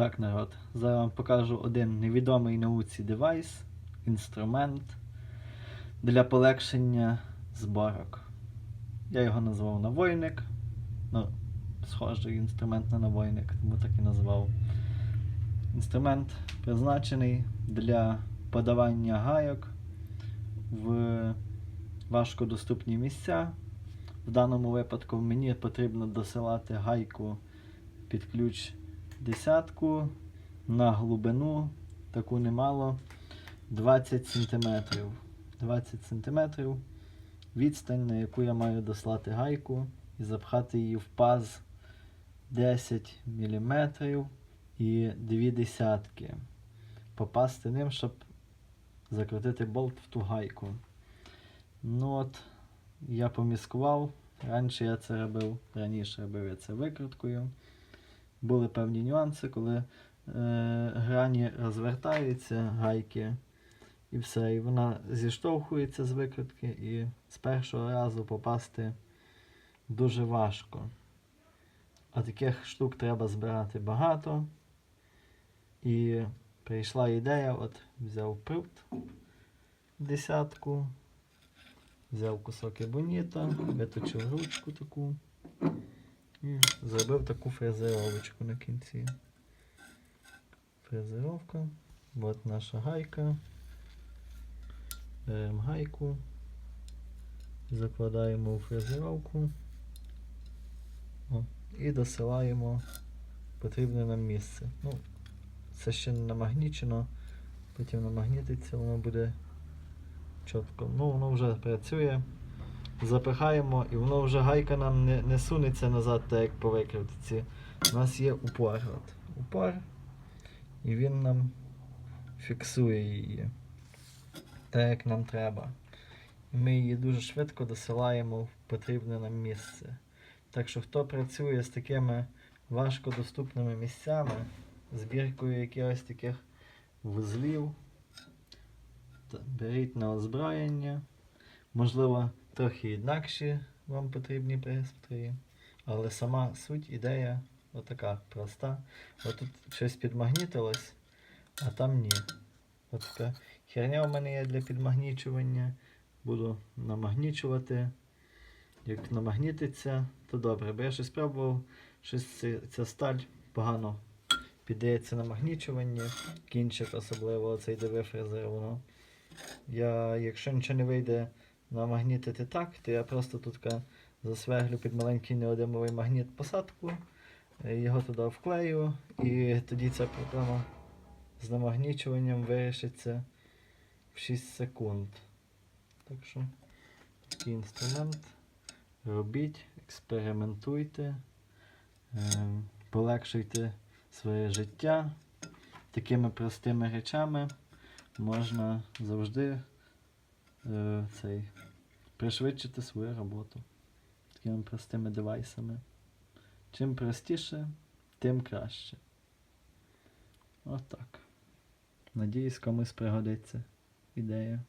Так, народ. Зараз вам покажу один невідомий науці девайс, інструмент для полегшення зборок. Я його назвав навойник. Ну, схожий інструмент на навойник, тому так і назвав. Інструмент призначений для подавання гайок в важкодоступні місця. В даному випадку мені потрібно досилати гайку під ключ десятку на глибину, таку немало 20 см. 20 см відстань, на яку я маю дослати гайку і запхати її в паз 10 мм і 2 десятки. Попасти ним, щоб закрутити болт в ту гайку. Ну от, я поміскував. Раніше я це робив, раніше робив я це викруткою. Були певні нюанси, коли е, грані розвертаються, гайки, і все. І вона зіштовхується з викрутки, і з першого разу попасти дуже важко. А таких штук треба збирати багато. І прийшла ідея, от взяв прут десятку, взяв кусок ебоніта, виточив ручку таку. І зробив таку фрезеровочку на кінці. Фрезеровка. От наша гайка. Беремо гайку. Закладаємо у фрезеровку. О, і досилаємо потрібне нам місце. Ну, це ще не намагнічено. Потім намагнітиться, воно буде чітко. Ну, воно вже працює запихаємо і воно вже гайка нам не, не сунеться назад, так як по викрутці. У нас є упор. От. Упор. І він нам фіксує її. Так як нам треба. Ми її дуже швидко досилаємо в потрібне нам місце. Так що хто працює з такими важкодоступними місцями, збіркою якихось таких вузлів, беріть на озброєння. Можливо, трохи інакші вам потрібні пристрої, але сама суть, ідея отака проста. Отут щось підмагнітилось, а там ні. От така херня у мене є для підмагнічування. Буду намагнічувати. Як намагнітиться, то добре. Бо я щось пробував, щось ця, сталь погано піддається намагнічуванню, кінчик особливо цей диви фрезер, воно. Я, якщо нічого не вийде намагнітити так, то я просто тут ка засверлю під маленький неодимовий магніт посадку, е, його туди вклею, і тоді ця проблема з намагнічуванням вирішиться в 6 секунд. Так що такий інструмент. Робіть, експериментуйте, е, полегшуйте своє життя. Такими простими речами можна завжди е, цей, пришвидшити свою роботу такими простими девайсами. Чим простіше, тим краще. Отак. Надіюсь, комусь пригодиться ідея.